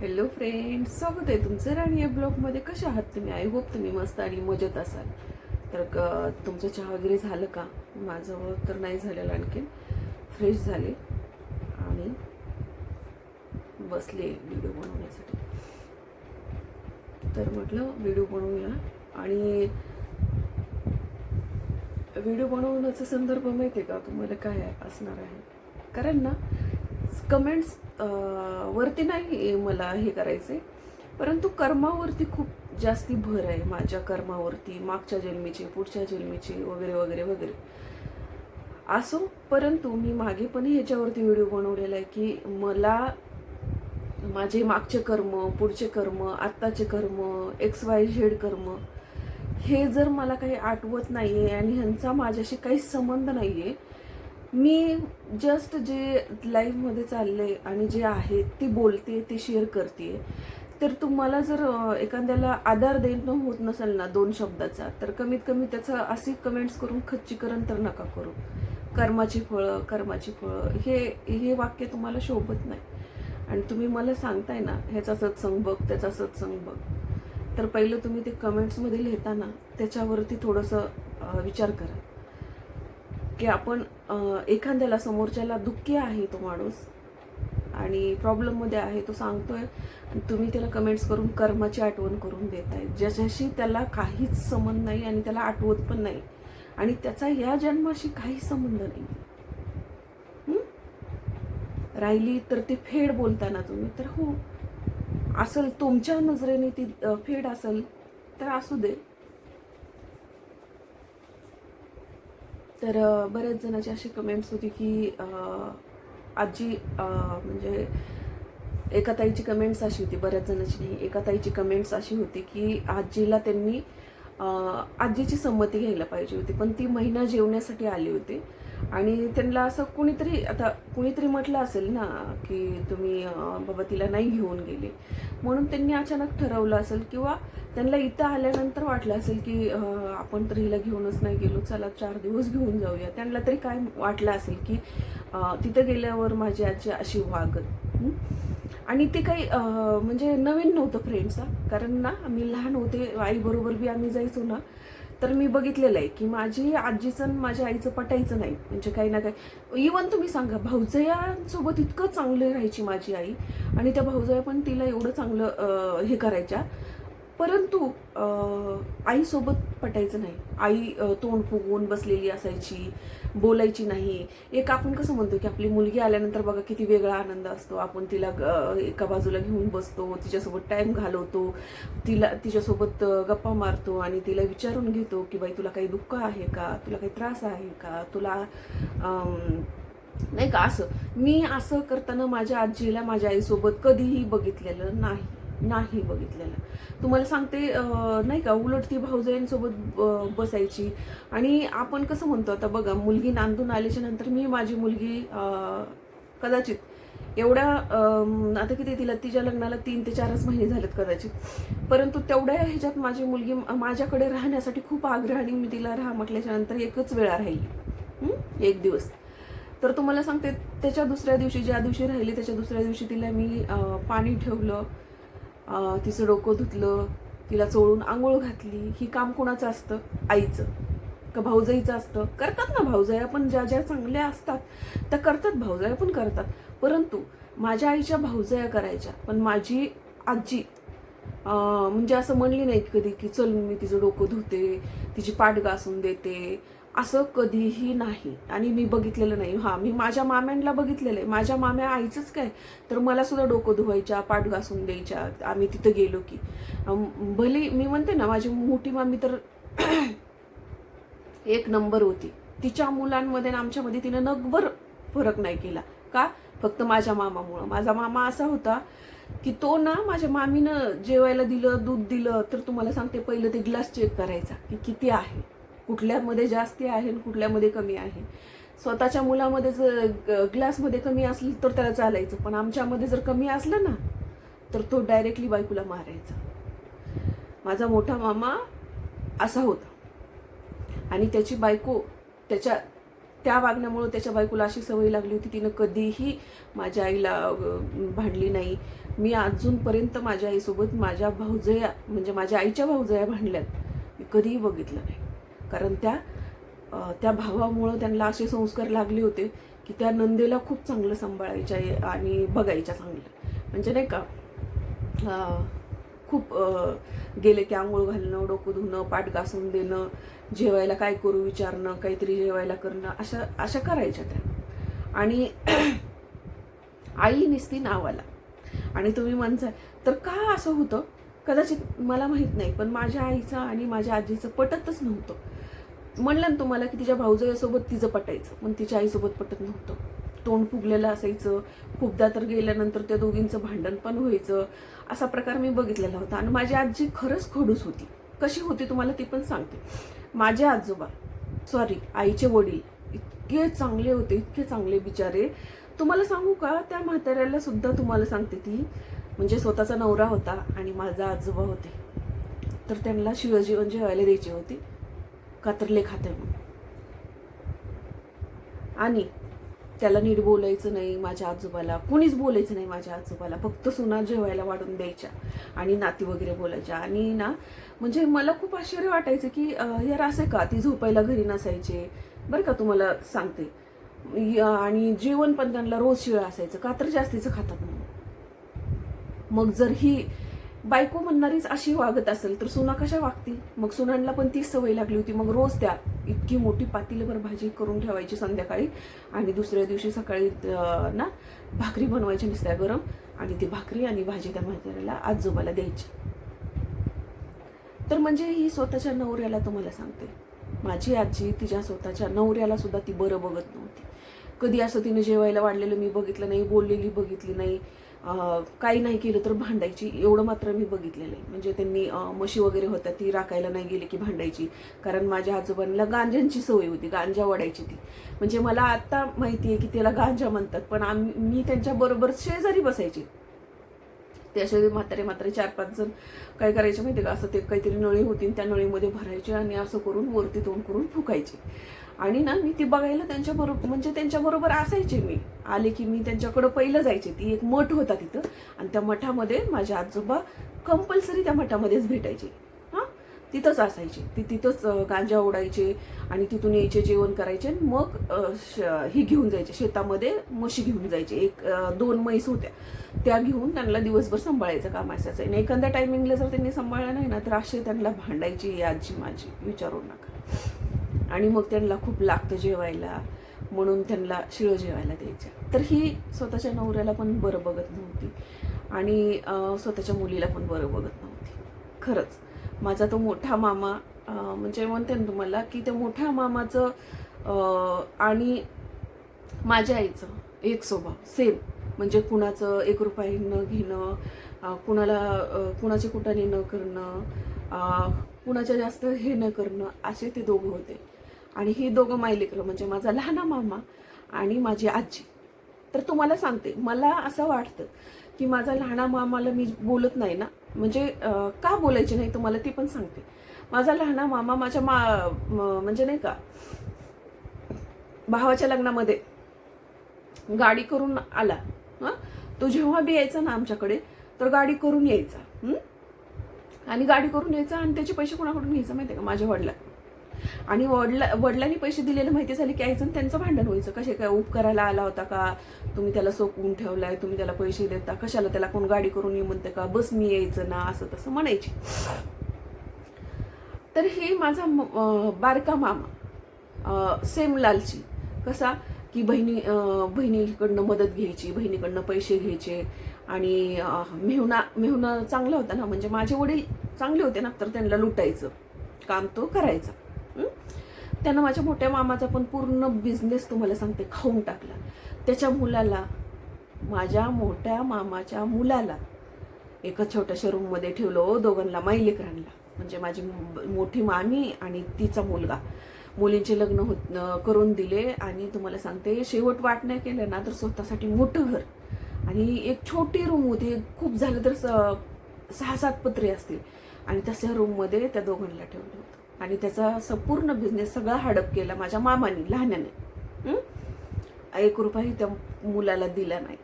Hello friends स्वागत आहे तुमचं राणी या ब्लॉगमध्ये. कसे आहात तुम्ही? आय होप तुम्ही मस्त आणि मजेत असाल. तर क तुमचं चहा वगैरे झालं का? माझं तर नाही झालेलं आणखीन. फ्रेश झाले. आणि बसले व्हिडिओ बनवण्यासाठी. तर म्हटलं व्हिडिओ बनवूया. आणि व्हिडिओ बनवण्याचा संदर्भ माहिती आहे का? तुम्हाला काय असणार आहे? कारण ना कमेंट्स वरती नाही मला हे करायचे. परंतु कर्मावरती खूप जास्ती भर आहे माझ्या कर्मावरती मागच्या जन्मीचे पुढच्या जन्मीचे वगैरे वगैरे वगैरे. असो परंतु मी मागे पण ह्याच्यावरती व्हिडिओ बनवलेला आहे की मला माझे मागचे कर्म पुढचे कर्म आत्ताचे कर्म एक्स वाय झेड कर्म हे जर मला काही आठवत नाही आहे आणि ह्यांचा माझ्याशी काही संबंध नाही आहे मी जस्ट जे लाईफमध्ये चालले आणि जे आहे ते बोलते ते शेअर करते. तर तुम्हाला जर एखाद्याला आधार देणं होत नसेल ना दोन शब्दाचा तर कमीत कमी त्याचं असे कमेंट्स करून खच्चीकरण तर नका करू. कर्माची फळं कर्माची फळं हे हे वाक्य तुम्हाला शोभत नाही. आणि तुम्ही मला सांगताय ना ह्याचा सत्संग बघ त्याचा सत्संग बघ. तर पहिलं तुम्ही ते कमेंट्समध्ये लिहिताना त्याच्यावरती थोडंसं विचार करा. की आपण एखाद्याला समोरच्याला दुःखी आहे तो माणूस आणि प्रॉब्लेममध्ये आहे तो सांगतोय तुम्ही त्याला कमेंट्स करून कर्माची आठवण करून देताय. ज्याच्याशी त्याला काहीच संबंध नाही आणि त्याला आठवत पण नाही. आणि त्याचा या जन्माशी काहीच संबंध नाही. राहिली तर ती फेड बोलताना तुम्ही तर हो. असल तुमच्या नजरेने ती फेड असेल तर असू दे. तर बऱ्याच जणाची अशी कमेंट्स होती की आजी म्हणजे एका ताईची कमेंट्स अशी होती बऱ्याच जणांची नाही एका ताईची कमेंट्स अशी होती की आजीला त्यांनी आजीची संमती घ्यायला पाहिजे होती. पण ती महिना जेवण्यासाठी आली होती. आणि त्यांना असं कुणीतरी आता कुणीतरी म्हटलं असेल ना की तुम्ही बाबा तिला नाही घेऊन गेले. म्हणून त्यांनी अचानक ठरवलं असेल किंवा त्यांना इथं आल्यानंतर वाटलं असेल की आपण तर हिला घेऊनच नाही गेलो चला चार दिवस घेऊन जाऊया. त्यांना तरी काय वाटलं असेल की तिथं गेल्यावर माझी आजी अशी वागत आणि ते काही म्हणजे नवीन नव्हतं फ्रेंड्स कारण ना आम्ही लहान होते आईबरोबर बी आम्ही जायचो ना. तर मी बघितलेलं आहे की माझी आजीचं माझ्या आईचं पटायचं नाही. म्हणजे काही ना काही इवन तुम्ही सांगा भाऊजयांसोबत इतकं चांगलं राहायची माझी आई आणि त्या भाऊजया पण तिला एवढं चांगलं हे करायच्या. परंतु आईसोबत पटायचं नाही. आई तोंड फुगवून बसलेली असायची बोलायची नाही. एक आपण कसं म्हणतो की आपली मुलगी आल्यानंतर बघा किती वेगळा आनंद असतो. आपण तिला ग- एका बाजूला घेऊन बसतो तिच्यासोबत टाईम घालवतो तिला तिच्यासोबत गप्पा मारतो आणि तिला विचारून घेतो की बाई तुला काही दुःख आहे का? तुला काही त्रास आहे का? तुला नाही का असं. मी असं करताना माझ्या आजीला माझ्या आईसोबत कधीही बघितलेलं नाही. नाही बघितलेलं. तुम्हाला सांगते नाही का उलट ती भाऊजाईंसोबत बसायची. आणि आपण कसं म्हणतो आता बघा मुलगी नांदून आल्याच्यानंतर मी माझी मुलगी कदाचित एवढ्या आता किती तिला तिच्या लग्नाला तीन ते चारच महिने झालेत कदाचित. परंतु तेवढ्या ह्याच्यात माझी मुलगी माझ्याकडे राहण्यासाठी खूप आग्रह आणि मी तिला राहा म्हटल्याच्या नंतर एकच वेळा राहिली. एक दिवस. तर तुम्हाला सांगते त्याच्या दुसऱ्या दिवशी ज्या दिवशी राहिली त्याच्या दुसऱ्या दिवशी तिला मी पाणी ठेवलं. तिचं डोकं धुतलं तिला चोळून आंघोळ घातली ही काम कोणाचं असतं? आईचं. का भाऊजाईचं असतं? करतात ना भाऊजाया पण ज्या ज्या चांगल्या असतात त्या करतात भाऊजाया पण करतात. परंतु माझ्या आईच्या भाऊजाया करायच्या पण माझी आजी म्हणजे असं म्हणली नाही कधी की चल मी तिचं डोकं धुते तिची पाठ घासून देते असं कधीही नाही. आणि मी बघितलेलं नाही. हां मी माझ्या माम्यांना बघितलेलं आहे. माझ्या माम्या आईचंच काय? तर मला सुद्धा डोकं धुवायच्या पाठ घासून द्यायच्या. आम्ही तिथं गेलो की. भले मी म्हणते ना माझी मोठी मामी तर एक नंबर होती. तिच्या मुलांमध्ये आणि आमच्यामध्ये तिनं नगभर फरक नाही केला. का? फक्त माझ्या मामामुळं. माझा मामा असा होता की तो ना माझ्या मामीनं जेवायला दिलं दूध दिलं तर तुम्हाला सांगते पहिलं ते ग्लास चेक करायचा की किती आहे. कुठल्यामध्ये जास्ती आहे आणि कुठल्यामध्ये कमी आहे. स्वतःच्या मुलामध्ये जर ग- ग्लासमध्ये कमी असलं तर त्याला चालायचं. पण आमच्यामध्ये जर कमी असलं ना तर तो डायरेक्टली बायकोला मारायचा. माझा मोठा मामा असा होता. आणि त्याची बायको त्याच्या त्या वागण्यामुळं त्याच्या बायकोला अशी सवय लागली होती. तिनं कधीही माझ्या आईला भांडली नाही. मी अजूनपर्यंत माझ्या आईसोबत माझ्या भाऊजया म्हणजे माझ्या आईच्या भाऊजया भांडल्यात. मी कधीही बघितलं नाही. कारण त्या त्या भावामुळं त्यांना असे संस्कार लागले होते की त्या नंदेला खूप चांगलं सांभाळायच्या आणि बघायच्या चांगलं. म्हणजे नाही का खूप गेले की आंघोळ घालणं डोकं धुणं पाठ घासून देणं जेवायला काय करू विचारणं काहीतरी जेवायला करणं अशा अशा करायच्या त्या. आणि आई निसती नावाला. आणि तुम्ही म्हणताय तर का असं होतं? कदाचित मला माहीत नाही पण माझ्या आईचं आणि माझ्या आजीचं पटतच नव्हतं. म्हणलं ना तुम्हाला की तिच्या भाऊजयासोबत तिचं पटायचं. पण तिच्या आईसोबत पटत नव्हतं. तोंड फुगलेलं असायचं. खूपदा तर गेल्यानंतर त्या दोघींचं भांडण पण व्हायचं. असा प्रकार मी बघितलेला होता. आणि माझी आजी खरंच खडूस होती. कशी होती तुम्हाला ती पण सांगते. माझे आजोबा सॉरी आईचे वडील इतके चांगले होते इतके चांगले बिचारे. तुम्हाला सांगू का? त्या म्हाताऱ्याला सुद्धा तुम्हाला सांगते ती. म्हणजे स्वतःचा नवरा होता आणि माझा आजोबा होते. तर त्यांना शिवजीवन जेवायला द्यायची होती. कातरले खाते म्हणून. आणि त्याला नीट बोलायचं नाही माझ्या आजोबाला. कुणीच बोलायचं नाही माझ्या आजोबाला. फक्त सुना जेवायला वाढून द्यायच्या आणि नाती वगैरे बोलायच्या. आणि ना म्हणजे मला खूप आश्चर्य वाटायचं की यार असे का? ती झोपायला घरी नसायचे. बरं का तुम्हाला सांगते. आणि जेवण पण त्यांना रोज शिळं असायचं. कात्र जास्तीचं खातात म्हणून. मग जर ही बायको म्हणणारीच अशी वागत असेल तर सुना कशा वागतील? मग सुनांना पण तीच सवय लागली होती. मग रोज त्या इतकी मोठी पातीलभर भाजी करून ठेवायची संध्याकाळी आणि दुसऱ्या दिवशी सकाळी ना भाकरी बनवायची नुसत्या गरम आणि ती भाकरी आणि भाजी त्या म्हाताऱ्याला आजोबाला द्यायची. तर म्हणजे ही स्वतःच्या नवऱ्याला तुम्हाला सांगते. माझी आजी तिच्या स्वतःच्या नवऱ्याला सुद्धा ती बरं बघत नव्हती. कधी असं तिने जेवायला वाढलेलं मी बघितलं नाही बोललेली बघितली नाही काही नाही केलं तर भांडायची एवढं मात्र मी बघितलेलं आहे. म्हणजे त्यांनी म्हशी वगैरे होत्या ती राखायला नाही गेली की भांडायची. कारण माझ्या आजोबांना गांजांची सवय होती गांजा वाढायची ती. म्हणजे मला आत्ता माहिती आहे की त्याला गांजा म्हणतात पण आम्ही मी त्यांच्याबरोबर शेजारी बसायची. ते असे म्हातारे म्हातारे चार पाच जण काय करायचे माहिती का? असं ते काहीतरी नळी होती त्या नळीमध्ये भरायचे आणि असं करून वरती तोंड करून फुकायचे. आणि ना मी ती बघायला त्यांच्याबरोबर म्हणजे त्यांच्याबरोबर असायचे मी. आले की मी त्यांच्याकडं पहिलं जायचे. ती एक मठ होता तिथं. आणि त्या मठामध्ये माझे आजोबा कंपल्सरी त्या मठामध्येच भेटायचे. हां? तिथंच असायचे. ती तिथंच गांजा ओढायचे आणि तिथून यायचे जेवण करायचे आणि मग श- हे घेऊन जायचे. शेतामध्ये म्हशी घेऊन जायचे. एक दोन म्हैस होत्या. त्या घेऊन त्यांना दिवसभर सांभाळायचं काम असायचं. आणि एखाद्या टायमिंगला जर त्यांनी सांभाळलं नाही ना तर असे त्यांना भांडायची आजी माझी विचारू नका. आणि मग त्यांना खूप लागतं जेवायला म्हणून त्यांना शिळं जेवायला द्यायच्या. तर ही स्वतःच्या नवऱ्याला पण बरं बघत नव्हती. आणि स्वतःच्या मुलीला पण बरं बघत नव्हती. खरंच. माझा तो मोठा मामा म्हणजे म्हणते ना तुम्हाला की त्या मोठ्या मामाचं आणि माझ्या आईचं एक स्वभाव सेम म्हणजे कुणाचं एक रुपये न घेणं कुणाला कुणाची कुटाने न करणं कुणाच्या जास्त हे न करणं असे ते दोघं होते. आणि ही दोघं मायलेकरं म्हणजे माझा लहाना मामा आणि माझी आजी. तर तुम्हाला सांगते मला असं वाटतं की माझा लहाना मामाला मी बोलत नाही ना म्हणजे का बोलायचे नाही तुम्हाला ते पण सांगते. माझा लहाना मामा माझ्या मा म्हणजे नाही का भावाच्या लग्नामध्ये गाडी करून आला. हं? तो जेव्हा बी यायचा ना आमच्याकडे तर गाडी करून यायचा. आणि गाडी करून यायचा आणि त्याचे पैसे कोणाकडून घ्यायचं माहिती आहे का? माझ्या वडिला आणि वडला वडिलांनी पैसे दिलेले माहिती झाली की यायचं आणि त्यांचं भांडण व्हायचं. कसे काय उपकारायला आला होता का? तुम्ही त्याला सोकवून ठेवलाय तुम्ही त्याला पैसे देता. कशाला त्याला कोण गाडी करून ये म्हणते का? बस मी यायचं ना असं तसं म्हणायचे. तर हे माझा बारका मामा सेम लालची कसा? की बहिणी बहिणीकडनं मदत घ्यायची बहिणीकडनं पैसे घ्यायचे. आणि मेहुणा मेहुणा चांगला होता ना म्हणजे माझे वडील चांगले होते ना तर त्यांना लुटायचं. काम तो करायचा. त्यानं माझ्या मोठ्या मामाचा पण पूर्ण बिझनेस तुम्हाला सांगते खाऊन टाकला. त्याच्या मुलाला माझ्या मोठ्या मामाच्या मुलाला एका छोट्याशा रूममध्ये ठेवलं हो दोघांना माईलेकरांना म्हणजे माझी मोठी मामी आणि तिचा मुलगा. मुलींचे लग्न होत करून दिले आणि तुम्हाला सांगते शेवट वाट नाही केलं ना तर स्वतःसाठी मोठं घर. आणि एक छोटी रूम होती खूप झालं तर स- सहा सात पत्रे असतील. आणि तशा रूममध्ये त्या दोघांना ठेवलं होतं. आणि त्याचा संपूर्ण बिझनेस सगळा हडप केला माझ्या मामाने लहान्याने. एक रुपयाही त्या मुलाला दिला नाही.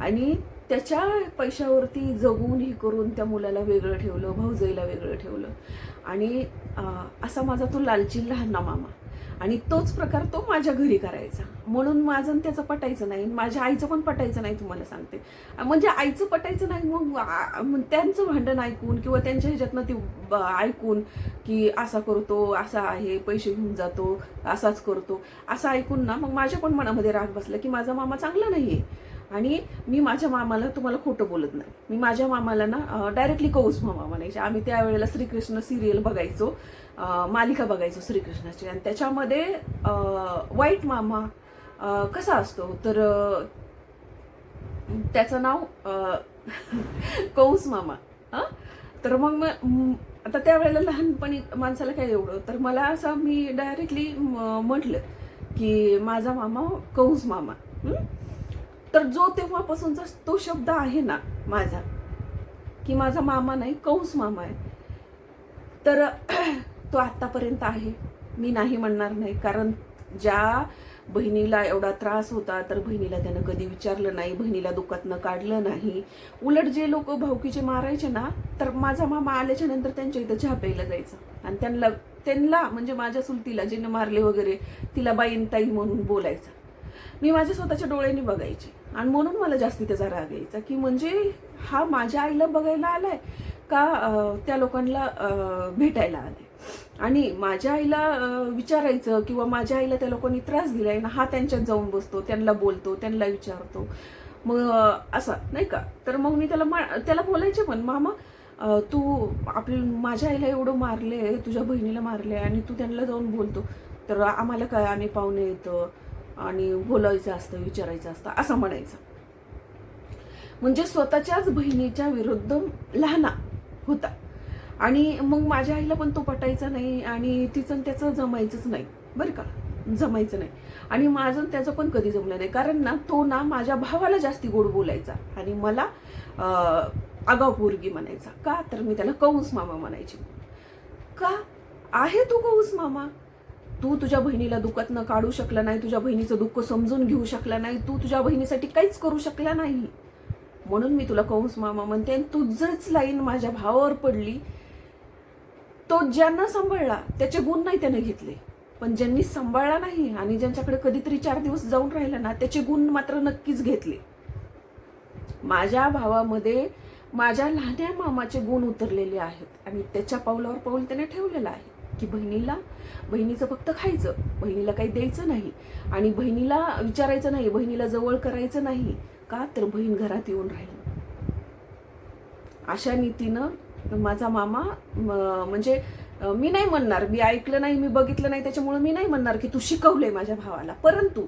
आणि त्याच्या पैशावरती जगून हे करून त्या मुलाला वेगळं ठेवलं भाऊजाईला वेगळं ठेवलं. आणि असा माझा तो लालची लहाना ना मामा. आणि तोच प्रकार तो माझ्या घरी करायचा. म्हणून माझं आणि त्याचं पटायचं नाही. माझ्या आईचं पण पटायचं नाही तुम्हाला सांगते. म्हणजे आईचं पटायचं नाही मग त्यांचं भांडण ऐकून किंवा त्यांच्या ह्याच्यातनं ते ब- ऐकून की असा करतो असा आहे पैसे घेऊन जातो असाच करतो. असं ऐकून ना मग माझ्या पण मनामध्ये राग बसला की माझा मामा चांगला आहे आणि मी माझ्या मामाला तुम्हाला खोटं बोलत नाही. मी माझ्या मामाला ना डायरेक्टली कौस मामा म्हणायचे. आम्ही त्यावेळेला श्रीकृष्ण सिरियल बघायचो. मालिका बघायचो श्रीकृष्णाची. आणि त्याच्यामध्ये वाईट मामा कसा असतो? तर त्याचं नाव कौस मामा. हां? तर मग आता त्यावेळेला लहानपणी माणसाला काय एवढं? तर मला असं मी डायरेक्टली म्हटलं की माझा मामा कौस मामा. तर जो तेव्हापासूनचा तो शब्द आहे ना माझा की माझा मामा नाही कौस मामा आहे. तर तो आत्तापर्यंत आहे. मी नाही म्हणणार नाही. कारण ज्या बहिणीला एवढा त्रास होता तर बहिणीला त्यानं कधी विचारलं नाही बहिणीला दुःखातनं काढलं नाही. उलट जे लोक भाऊकीचे मारायचे ना तर माझा मामा आल्याच्यानंतर त्यांच्या इथं चहा प्यायला जायचं. आणि त्यांना त्यांना म्हणजे माझ्या सुलतीला जिने मारले वगैरे तिला बाईन ताई म्हणून बोलायचं. मी माझ्या स्वतःच्या डोळ्यांनी बघायचे. आणि म्हणून मला जास्ती त्याचा राग यायचा की म्हणजे हा माझ्या आईला बघायला आलाय. का त्या लोकांना भेटायला आले? आणि माझ्या आईला विचारायचं किंवा माझ्या आईला त्या लोकांनी त्रास दिलाय ना हा त्यांच्यात जाऊन बसतो त्यांना बोलतो त्यांना विचारतो. मग असं असा नाही का? तर मग मी त्याला मा- त्याला बोलायचे पण मामा तू आपल्या माझ्या आईला एवढं मारले तुझ्या बहिणीला मारले आणि तू त्यांना जाऊन बोलतो. तर आम्हाला काय आम्ही पाहुणे येतं आणि बोलायचं असतं विचारायचं असतं असं म्हणायचं. म्हणजे स्वतःच्याच बहिणीच्या विरुद्ध लहाना. होता. आणि मग माझ्या आईला पण तो पटायचा नाही आणि तिचं त्याचं जमायचंच नाही. बरं का? जमायचं नाही. आणि माझं त्याचं पण कधी जमलं नाही. कारण ना तो ना माझ्या भावाला जास्ती गोड बोलायचा आणि मला आगाव आगाऊ पोरगी म्हणायचा. का तर मी त्याला कौंस मामा म्हणायची. का? आहे तू कौंस मामा? तू तुझ्या बहिणीला दुःखात काढू शकला नाही. तुझ्या बहिणीचं दुःख समजून घेऊ शकला नाही. तू तुझ्या बहिणीसाठी काहीच करू शकला नाही. म्हणून मी तुला कंस मामा म्हणते आणि तुझंच लाईन माझ्या भावावर पडली तो ज्यांना सांभाळला त्याचे गुण नाही त्याने घेतले. पण ज्यांनी सांभाळला नाही आणि ज्यांच्याकडे कधीतरी चार दिवस जाऊन राहिला ना त्याचे गुण मात्र नक्कीच घेतले. माझ्या भावामध्ये माझ्या लहान्या मामाचे गुण उतरलेले आहेत आणि त्याच्या पावलावर पाऊल त्याने ठेवलेलं आहे की बहिणीला बहिणीचं फक्त खायचं बहिणीला काही द्यायचं नाही आणि बहिणीला विचारायचं नाही बहिणीला जवळ करायचं नाही. का तर बहीण घरात येऊन राहील? अशा नीतीनं माझा मामा म्हणजे मी नाही म्हणणार मी ऐकलं नाही मी बघितलं नाही त्याच्यामुळे मी नाही म्हणणार की तू शिकवलंय माझ्या भावाला. परंतु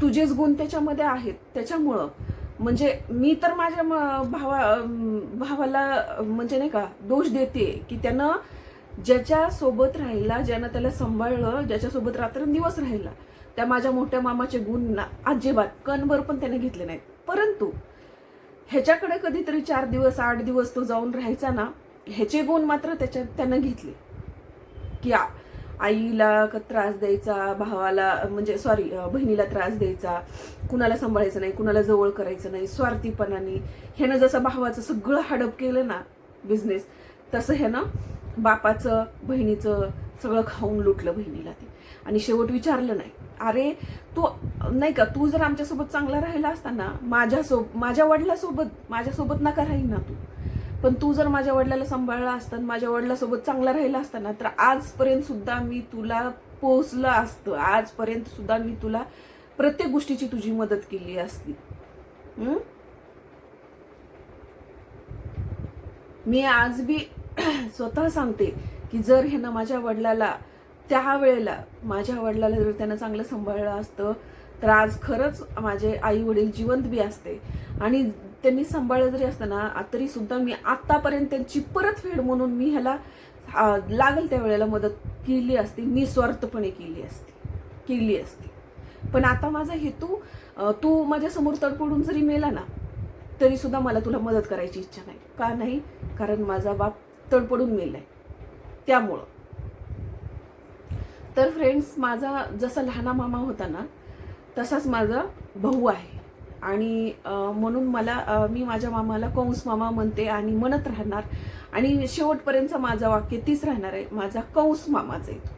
तुझेच गुण त्याच्यामध्ये आहेत. त्याच्यामुळं म्हणजे मी तर माझ्या भावा भावाला म्हणजे नाही का दोष देते की त्यानं ज्याच्या सोबत राहिला ज्यानं त्याला सांभाळलं ज्याच्यासोबत रात्रंदिवस राहिला त्या माझ्या मोठ्या मामाचे गुण ना अजिबात कणभर पण त्याने घेतले नाहीत. परंतु ह्याच्याकडे कधीतरी चार दिवस आठ दिवस तो जाऊन राहायचा ना ह्याचे गुण मात्र त्याच्या त्यानं घेतले. की आ- आईला क- त्रास द्यायचा भावाला म्हणजे सॉरी बहिणीला त्रास द्यायचा कुणाला सांभाळायचं नाही कुणाला जवळ करायचं नाही स्वार्थीपणाने. ह्यानं जसं भावाचं सगळं हडप केलं ना बिझनेस तसं ह्यानं बापाचं बहिणीचं सगळं खाऊन लुटलं बहिणीला ते. आणि शेवट विचारलं नाही. अरे तू नाही का तू जर आमच्यासोबत चांगला राहिला असताना माझ्यासोब माझ्यासोबत माझ्या वडिलासोबत माझ्यासोबत नका राहील ना तू. पण तू जर माझ्या वडिलाला सांभाळला असताना माझ्या वडिलासोबत चांगला राहिला असताना तर आजपर्यंत सुद्धा मी तुला पोचलं असतं. आजपर्यंत सुद्धा मी तुला प्रत्येक गोष्टीची तुझी मदत केली असती. मी आज बी स्वतः सांगते की जर ह्यानं माझ्या वडिलाला त्या वेळेला माझ्या वडिलाला जर त्यानं चांगलं सांभाळलं असतं तर आज खरंच माझे आई वडील जिवंत बी असते. आणि त्यांनी सांभाळलं जरी असतं ना तरी सुद्धा मी आतापर्यंत त्यांची परतफेड म्हणून मी ह्याला लागेल त्या वेळेला मदत केली असती. निस्वार्थपणे केली असती. केली असती. पण आता माझा हेतू तू माझ्यासमोर तडपडून जरी मेला ना तरी सुद्धा मला तुला मदत करायची इच्छा नाही. का नाही? कारण माझा बाप तडपडून मेलाय. त्यामुळं. तर फ्रेंड्स माझा जसा लहाना मामा होता ना तसाच माझा भाऊ आहे. आणि म्हणून मला मी माझ्या मामाला कंस मामा म्हणते आणि म्हणत राहणार. आणि शेवटपर्यंत माझं वाक्य तीच राहणार आहे माझा कंस मामाच आहे तो.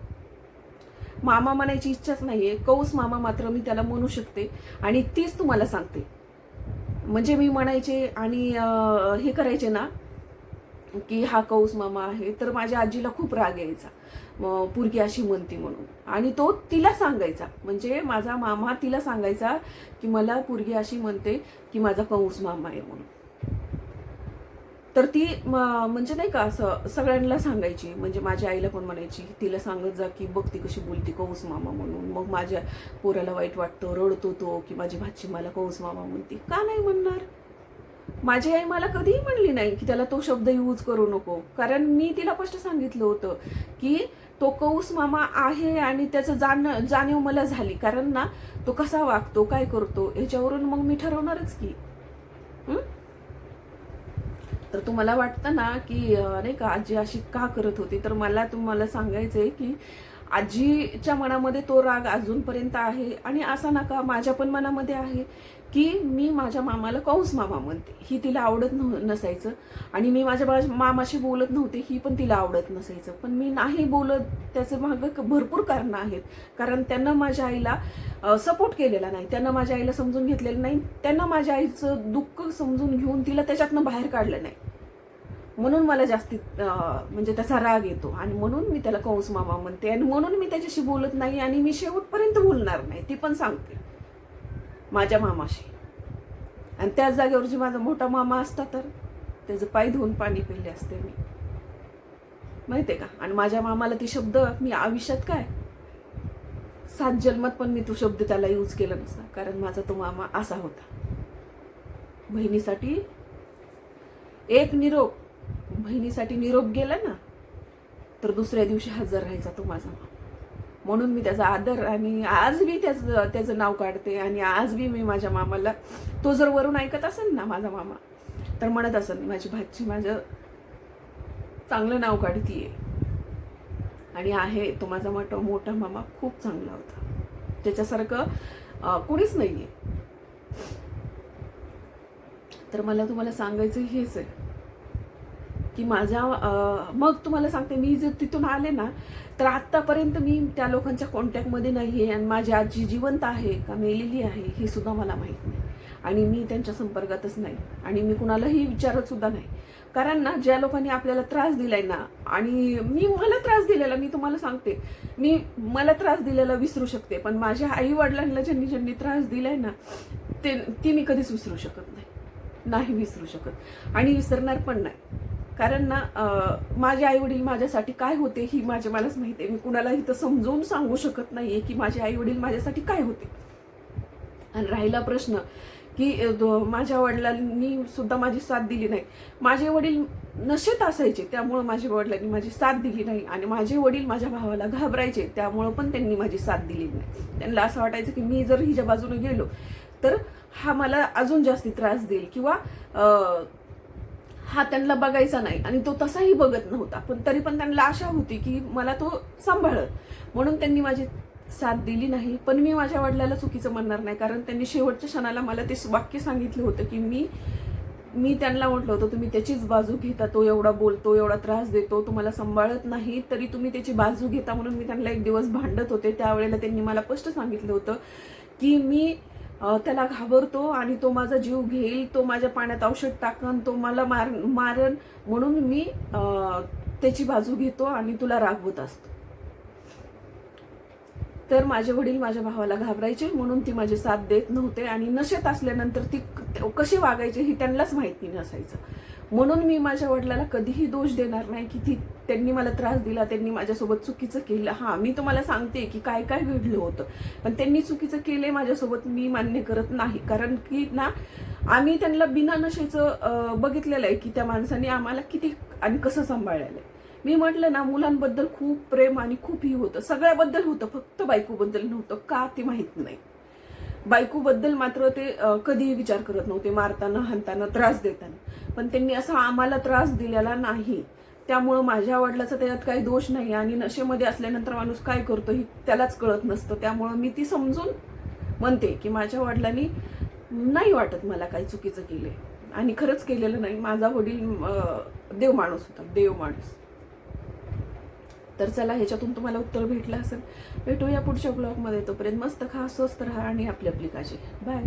मामा म्हणायची इच्छाच नाही आहे कौस मामा मात्र मी त्याला म्हणू शकते आणि तीच तुम्हाला सांगते. म्हणजे मी म्हणायचे आणि हे करायचे ना की हा कौस मामा आहे तर माझ्या आजीला खूप राग यायचा. मग पुरगी अशी म्हणती म्हणून. आणि तो तिला सांगायचा. म्हणजे माझा मामा तिला सांगायचा की मला पुरगी अशी म्हणते की माझा कंस मामा आहे म्हणून. तर ती म्हणजे नाही का असं सगळ्यांना सांगायची. म्हणजे माझ्या आईला पण म्हणायची. तिला सांगत जा की बघ ती कशी बोलती कौस मामा म्हणून. मग माझ्या पोराला वाईट वाटतं रडतो तो की माझी भाची मला कौस मामा म्हणते. का नाही म्हणणार? माझी आई मला कधीही म्हणली नाही की त्याला तो शब्द यूज करू नको. कारण मी तिला स्पष्ट सांगितलं होतं की तो कौस मामा आहे आणि त्याचं जाण जाणीव मला झाली. कारण ना तो कसा वागतो काय करतो याच्यावरून मग मी ठरवणारच की. तर तुम्हाला वाटतं ना की नाही का आजी अशी का करत होती? तर मला तुम्हाला सांगायचंय की आजीच्या मनामध्ये तो राग अजूनपर्यंत आहे आणि असा नका माझ्या पण मनामध्ये आहे की मी माझ्या मामाला कौस मामा म्हणते. ही तिला आवडत नव्ह नसायचं. आणि मी माझ्या मामाशी बोलत नव्हते ही पण तिला आवडत नसायचं. पण मी नाही बोलत त्याचं मागं भरपूर कारणं आहेत. कारण त्यांना माझ्या आईला सपोर्ट केलेला नाही. त्यांना माझ्या आईला समजून घेतलेलं नाही. त्यांना माझ्या आईचं दुःख समजून घेऊन तिला त्याच्यातनं बाहेर काढलं नाही. म्हणून मला जास्तीत म्हणजे त्याचा राग येतो. आणि म्हणून मी त्याला कंस मामा म्हणते. आणि म्हणून मी त्याच्याशी बोलत नाही आणि मी शेवटपर्यंत बोलणार नाही. ती पण सांगते. माझ्या मामाशी. आणि त्याच जागेवर जी माझा मोठा मामा असता तर त्याचं पाय धुवून पाणी पिले असते मी. माहिती आहे का? आणि माझ्या मामाला ती शब्द मी आयुष्यात काय? सात जन्मात पण मी तो शब्द त्याला यूज केला नसता. कारण माझा तो मामा असा होता. बहिणीसाठी एक निरोप बहिणीसाठी निरोप गेला ना तर दुसऱ्या दिवशी हजर राहायचा तो माझा. मामा म्हणून मी त्याचा आदर आणि आज मी त्याचं त्याचं नाव काढते आणि आज बी मी माझ्या मामाला तो जर वरून ऐकत असेल ना माझा मामा तर म्हणत असेल माझी भाची माझं चांगलं नाव काढतीये. आणि आहे तो माझा मोठा मोठा मामा खूप चांगला होता. त्याच्यासारखं कुणीच नाही नाहीये. तर मला तुम्हाला सांगायचं हेच आहे की माझ्या मग तुम्हाला सांगते मी जर तिथून आले ना तर आत्तापर्यंत मी त्या लोकांच्या कॉन्टॅक्टमध्ये नाही आहे आणि माझी आजी जिवंत आहे का मेलेली आहे हे सुद्धा मला माहीत नाही. आणि मी त्यांच्या संपर्कातच नाही. आणि मी कुणालाही विचारतसुद्धा नाही. कारण ना ज्या लोकांनी आपल्याला त्रास दिलाय ना आणि मी मला त्रास दिलेला मी तुम्हाला सांगते मी मला त्रास दिलेला विसरू शकते पण माझ्या आई वडिलांना ज्यांनी ज्यांनी त्रास दिलाय ना ते ती मी कधीच विसरू शकत नाही. नाही विसरू शकत. आणि विसरणार पण नाही. कारण ना माझे आई वडील माझ्यासाठी काय होते ही माझ्या मलाच माहिती आहे. मी कुणाला इथं समजवून सांगू शकत नाही आहे की माझे आई वडील माझ्यासाठी काय होते. आणि राहिला प्रश्न की दो- माझ्या वडिलांनी सुद्धा माझी साथ दिली नाही. माझे वडील नशेत असायचे त्यामुळं माझ्या वडिलांनी माझी साथ दिली नाही. आणि माझे वडील माझ्या भावाला घाबरायचे त्यामुळं पण त्यांनी माझी साथ दिली नाही. त्यांना असं वाटायचं की मी जर हिच्या बाजूने गेलो तर हा मला अजून जास्ती त्रास देईल. किंवा हा त्यांना बघायचा नाही. आणि तो तसाही बघत नव्हता. पण तरी पण त्यांना आशा होती की मला तो सांभाळत. म्हणून त्यांनी माझी साथ दिली नाही. पण मी माझ्या वडिलाला चुकीचं म्हणणार नाही. कारण त्यांनी शेवटच्या क्षणाला मला ते वाक्य सांगितलं होतं की मी मी त्यांना म्हटलं होतं तुम्ही त्याचीच बाजू घेता. तो एवढा बोलतो एवढा त्रास देतो. तुम्हाला सांभाळत नाही. तरी तुम्ही त्याची बाजू घेता. म्हणून मी त्यांना एक दिवस भांडत होते. त्यावेळेला त्यांनी मला स्पष्ट सांगितलं होतं की मी त्याला घाबरतो आणि तो माझा जीव घेईल तो माझ्या पाण्यात औषध टाकन तो मला मार मारन म्हणून मी त्याची बाजू घेतो आणि तुला रागवत असतो. तर माझे वडील माझ्या भावाला घाबरायचे म्हणून ती माझी साथ देत नव्हते आणि नशेत असल्यानंतर ती कशी वागायची हे त्यांनाच माहिती नसायचं. म्हणून मी माझ्या वडिलाला कधीही दोष देणार नाही की ती त्यांनी मला त्रास दिला त्यांनी माझ्यासोबत चुकीचं केलं. हां मी तुम्हाला सांगते की काय काय घडलं होतं. पण त्यांनी चुकीचं केलंय माझ्यासोबत मी मान्य करत नाही. कारण की ना आम्ही त्यांना बिना नशेचं बघितलेलं आहे की त्या माणसाने आम्हाला किती आणि कसं सांभाळलेलं आहे मी म्हटलं ना मुलांबद्दल खूप प्रेम आणि खूप ही होतं. सगळ्याबद्दल होतं फक्त बायकोबद्दल नव्हतं. का ते माहीत नाही. बायकोबद्दल मात्र ते कधीही विचार करत नव्हते मारताना हाणताना त्रास देताना. पण त्यांनी असा आम्हाला त्रास दिलेला नाही. त्यामुळं माझ्या वडिलाचा त्याच्यात काही दोष नाही आणि नशेमध्ये असल्यानंतर माणूस काय करतो ही त्यालाच कळत नसतं. त्यामुळं मी ती समजून म्हणते की माझ्या वडिलांनी नाही वाटत मला काही चुकीचं केले आणि खरंच केलेलं नाही. माझा वडील देव माणूस होता. देव माणूस. तर चला ह्याच्यातून तुम्हाला उत्तर भेटलं असेल. भेटूया पुढच्या ब्लॉगमध्ये तोपर्यंत मस्त खा स्वस्त राहा आणि आपली आपली काळजी बाय